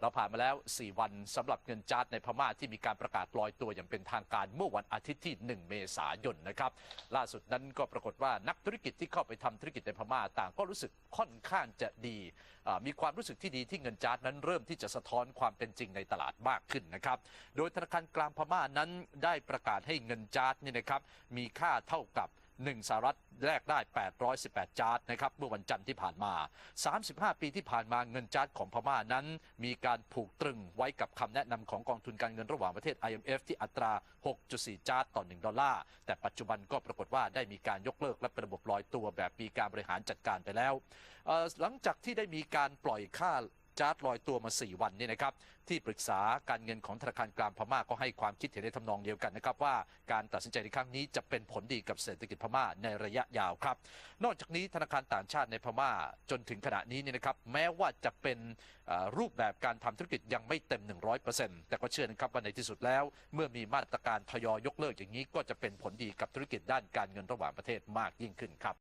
เราผ่านมาแล้ว 4 วันสำหรับเงินจาร์ดในพม่าที่มีการประกาศลอยตัวอย่างเป็นทางการเมื่อวันอาทิตย์ที่ 1 เมษายนนะครับ ล่าสุดนั้นก็ปรากฏว่านักธุรกิจที่เข้าไปทำธุรกิจในพม่าต่างก็รู้สึกค่อนข้างจะดี มีความรู้สึกที่ดีที่เงินจาร์ดนั้นเริ่มที่จะสะท้อนความเป็นจริงในตลาดมากขึ้นนะครับ โดยธนาคารกลางพม่านั้นได้ประกาศให้เงินจาร์ดนี่นะครับมีค่าเท่ากับ 1สหรัฐแลกได้ 818 จาร์ดนะครับเมื่อวันจันทร์ที่ผ่านมา 35 ปีที่ผ่านมาเงินจาร์ดของพม่านั้น มีการผูกตรึงไว้กับคำแนะนำของกองทุนการเงินระหว่างประเทศ IMF ที่อัตรา 6.4 จาร์ดต่อ 1 ดอลลาร์ แต่ปัจจุบันก็ปรากฏว่าได้มีการยกเลิกและเป็นระบบลอยตัวแบบมีการบริหารจัดการไปแล้ว หลังจากที่ได้มีการปล่อยค่า จาร์ดลอยตัวมา 4 วันนี่นะครับที่ปรึกษาการเงินของธนาคารกลางพม่าก็ให้ความคิดเห็นในทำนองเดียวกันนะครับว่าการตัดสินใจในครั้งนี้จะเป็นผลดีกับเศรษฐกิจพม่าในระยะยาวครับ นอกจากนี้ธนาคารต่างชาติในพม่าจนถึงขณะนี้เนี่ยนะครับแม้ว่าจะเป็นรูปแบบการทำธุรกิจยังไม่เต็ม 100%แต่ก็เชื่อนะครับว่าในที่สุดแล้ว เมื่อมีมาตรการทยอยยกเลิกอย่างนี้ก็จะเป็นผลดีกับธุรกิจด้านการเงินระหว่างประเทศมากยิ่งขึ้นครับ